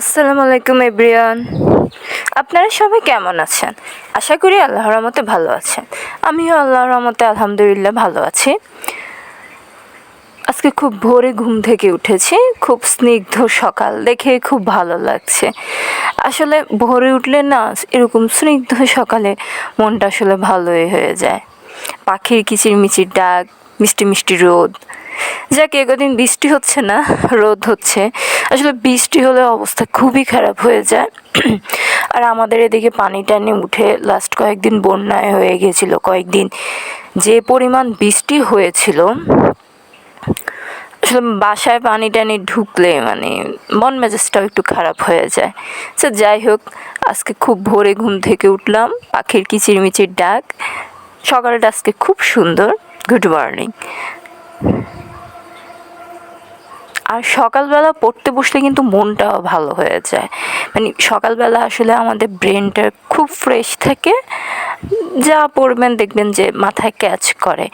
আসসালামু আলাইকুম, এভরিওয়ান। আপনারা সবাই কেমন আছেন? আশা করি আল্লাহর রহমতে ভালো আছেন। আমিও আল্লাহর রহমতে আলহামদুলিল্লাহ ভালো আছি। আজকে খুব ভোরে ঘুম থেকে উঠেছি। খুব স্নিগ্ধ সকাল, দেখে খুব ভালো লাগছে। আসলে ভোরে উঠলে না, এরকম স্নিগ্ধ সকালে মনটা আসলে ভালোই হয়ে যায়। পাখির কিচিরমিচির ডাক, মিষ্টি মিষ্টি রোদ। যাকে একদিন বৃষ্টি হচ্ছে না, রোদ হচ্ছে। আসলে বৃষ্টি হলে অবস্থা খুবই খারাপ হয়ে যায়। আর আমাদের এদিকে পানি টানি উঠে লাস্ট কয়েকদিন বন্যায় হয়ে গিয়েছিল কয়েকদিন যে পরিমাণ বৃষ্টি হয়েছিল, আসলে বাসায় পানি টানি ঢুকলে মানে মন মেজাজটাও একটু খারাপ হয়ে যায়। তো যাই হোক, আজকে খুব ভোরে ঘুম থেকে উঠলাম, পাখির কিচিরমিচির ডাক। সকালটা আজকে খুব সুন্দর গুড মর্নিং আর সকালবেলা পড়তে বসলে কিন্তু মনটাও ভালো হয়ে যায়। মানে সকালবেলা আসলে আমাদের ব্রেনটা খুব ফ্রেশ থাকে, যা পড়বেন দেখবেন যে মাথায় ক্যাচ করে।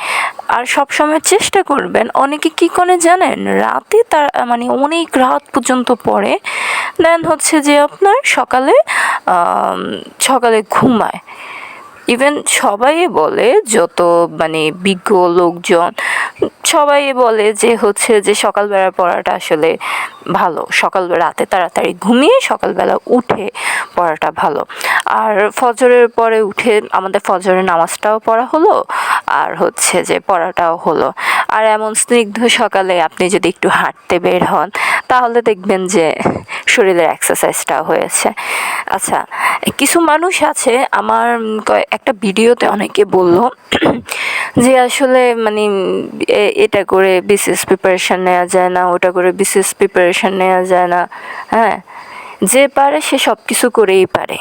আর সবসময় চেষ্টা করবেন, অনেকে কী করে জানেন? রাতে তার মানে অনেক রাত পর্যন্ত পড়ে দেন হচ্ছে যে আপনার সকালে সকালে ঘুমায়। ইভেন সবাই বলে, যত মানে বিজ্ঞ লোকজন সবাই বলে যে হচ্ছে যে সকালবেলা পড়াটা আসলে ভালো। সকাল রাতে তাড়াতাড়ি ঘুমিয়ে সকালবেলা উঠে পড়াটা ভালো। আর ফজরের পরে উঠে আমাদের ফজরের নামাজটাও পড়া হলো, আর হচ্ছে যে পড়াটাও হলো। আর এমন স্নিগ্ধ সকালে আপনি যদি একটু হাঁটতে বের হন, তাহলে দেখবেন যে শরীরের এক্সারসাইজটাও হয়েছে। আচ্ছা কিছু মানুষ আছে, আমার একটা ভিডিওতে অনেকে বলল যে আসলে মানে এটা করে বিসিএস প্রিপারেশান নেওয়া যায় না, ওটা করে বিসিএস প্রিপারেশান নেওয়া যায় না হ্যাঁ? যে পারে সে সব কিছু করেই পারে।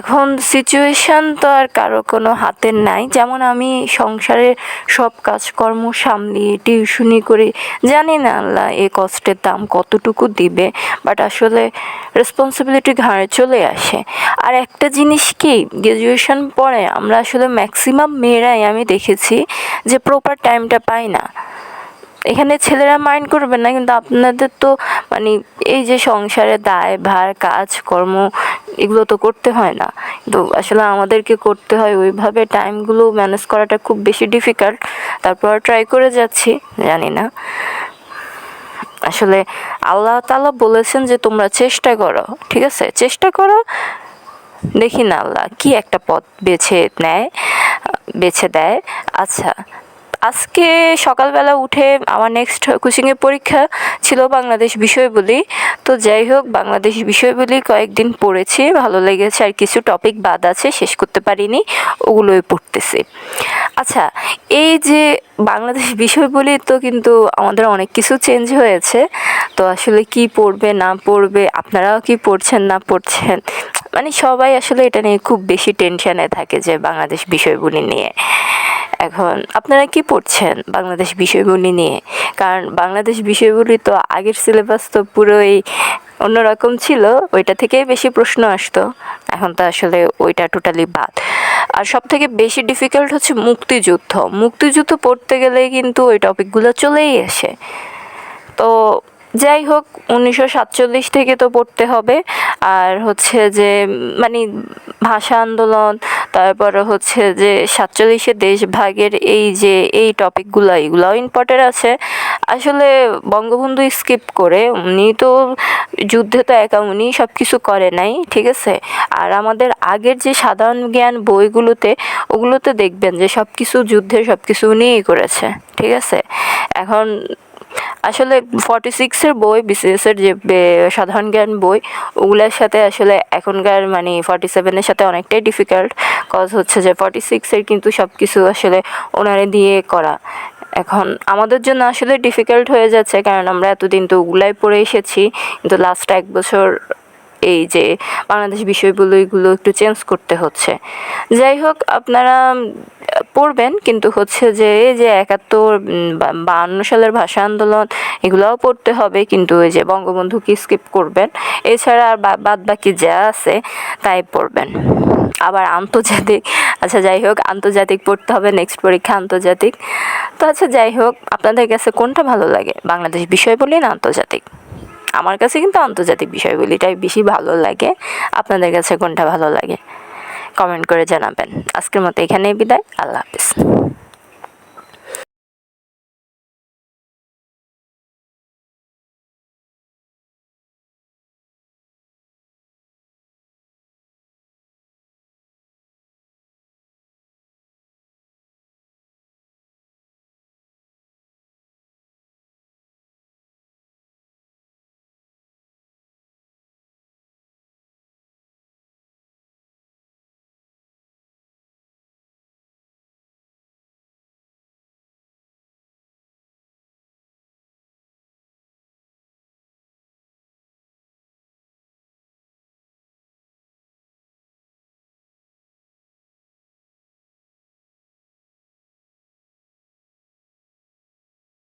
এখন সিচুয়েশান তো আর কারও কোনো হাতের নাই। যেমন আমি সংসারের সব কাজকর্ম সামলিয়ে টিউশনি করি, জানি না আল্লাহ এ কষ্টের দাম কতটুকু দিবে বাট আসলে রেসপন্সিবিলিটি ঘাড়ে চলে আসে। আর একটা জিনিস কি গ্র্যাজুয়েশন পরে আমরা আসলে ম্যাক্সিমাম মেয়েরাই আমি দেখেছি যে প্রপার টাইমটা পাই না। এখানে ছেলেরা মাইন্ড করবে না, কিন্তু আপনাদের তো মানে এই যে সংসারে দায়, ভার, কাজ, কর্ম, এগুলো তো করতে হয় না। কিন্তু আসলে আমাদেরকে করতে হয় ওইভাবে টাইমগুলো ম্যানেজ করাটা খুব বেশি ডিফিকাল্ট তারপর ট্রাই করে যাচ্ছি, জানি না। আসলে আল্লাহ তালা বলেছেন যে, তোমরা চেষ্টা করো, ঠিক আছে? চেষ্টা করো, দেখি না আল্লাহ কি একটা পথ বেছে নেয়, বেছে দেয়। আচ্ছা আজকে সকালবেলা উঠে আমার নেক্সট কোচিংয়ের পরীক্ষা ছিল বাংলাদেশ বিষয় বলি। তো যাই হোক, বাংলাদেশ বিষয় বলি কয়েকদিন পড়েছি, ভালো লেগেছে, আর কিছু টপিক বাদ আছে, শেষ করতে পারিনি, ওগুলোই পড়তেছি। আচ্ছা এই যে বাংলাদেশ বিষয় বলি তো কিন্তু আমাদের অনেক কিছু চেঞ্জ হয়েছে। তো আসলে কি পড়বে, না পড়বে, আপনারাও কি পড়ছেন, না পড়ছেন? মানে সবাই আসলে এটা নিয়ে খুব বেশি টেনশানে থাকে যে বাংলাদেশ বিষয়গুলি নিয়ে। এখন আপনারা কি পড়ছেন বাংলাদেশ বিষয়গুলি নিয়ে? কারণ বাংলাদেশ বিষয়গুলি তো আগের সিলেবাস তো পুরোই অন্যরকম ছিল, ওইটা থেকেই বেশি প্রশ্ন আসতো। এখন তো আসলে ওইটা টোটালি বাদ। আর সব থেকে বেশি ডিফিকাল্ট হচ্ছে মুক্তিযুদ্ধ। মুক্তিযুদ্ধ পড়তে গেলে কিন্তু ওই টপিকগুলো চলেই আসে। তো যাই হোক, উনিশশো সাতচল্লিশ থেকে তো পড়তে হবে। আর হচ্ছে যে মানে ভাষা আন্দোলন তারপরে হচ্ছে যে সাতচল্লিশে দেশভাগের এই যে, এই টপিকগুলো, এগুলোও ইম্পর্টেন্ট আছে। আসলে বঙ্গবন্ধু স্কিপ করে, উনি তো যুদ্ধে তো একা উনি সব কিছু করে নাই, ঠিক আছে? আর আমাদের আগের যে সাধারণ জ্ঞান বইগুলোতে, ওগুলোতে দেখবেন যে সব কিছু যুদ্ধের সব কিছু উনিই করেছে, ঠিক আছে? এখন আসলে ফর্টি সিক্সের বই বিসিএসের যে সাধারণ জ্ঞান বই, ওগুলোর সাথে আসলে এখনকার মানে ফর্টি সেভেনের সাথে অনেকটাই ডিফিকাল্ট কজ হচ্ছে যে ফর্টি সিক্সের কিন্তু সব কিছু আসলে ওনারে দিয়ে করা। এখন আমাদের জন্য আসলে ডিফিকাল্ট হয়ে যাচ্ছে কারণ আমরা এতদিন তো ওগুলাই পড়ে এসেছি, কিন্তু লাস্ট এক বছর এই যে বাংলাদেশ বিষয়গুলো একটু চেঞ্জ করতে হচ্ছে। যাই হোক, আপনারা পড়বেন, কিন্তু হচ্ছে যে এই যে একাত্তর বাহান্ন সালের ভাষা আন্দোলন, এগুলোও পড়তে হবে, কিন্তু ওই যে বঙ্গবন্ধুকে স্কিপ করবেন। এছাড়া আর বাদ বাকি যা আছে, তাই পড়বেন। আবার আন্তর্জাতিক আচ্ছা যাই হোক, আন্তর্জাতিক পড়তে হবে নেক্সট পরীক্ষা আন্তর্জাতিক। তো আচ্ছা যাই হোক, আপনাদের কাছে কোনটা ভালো লাগে? বাংলাদেশ বিষয় বলি না আন্তর্জাতিক? আমার কাছে কিন্তু আন্তর্জাতিক বিষয়গুলিটাই বেশি ভালো লাগে। আপনাদের কাছে কোনটা ভালো লাগে? কমেন্ট করে জানাবেন। আজকের মতো এখানেই বিদায়। আল্লাহ হাফিজ।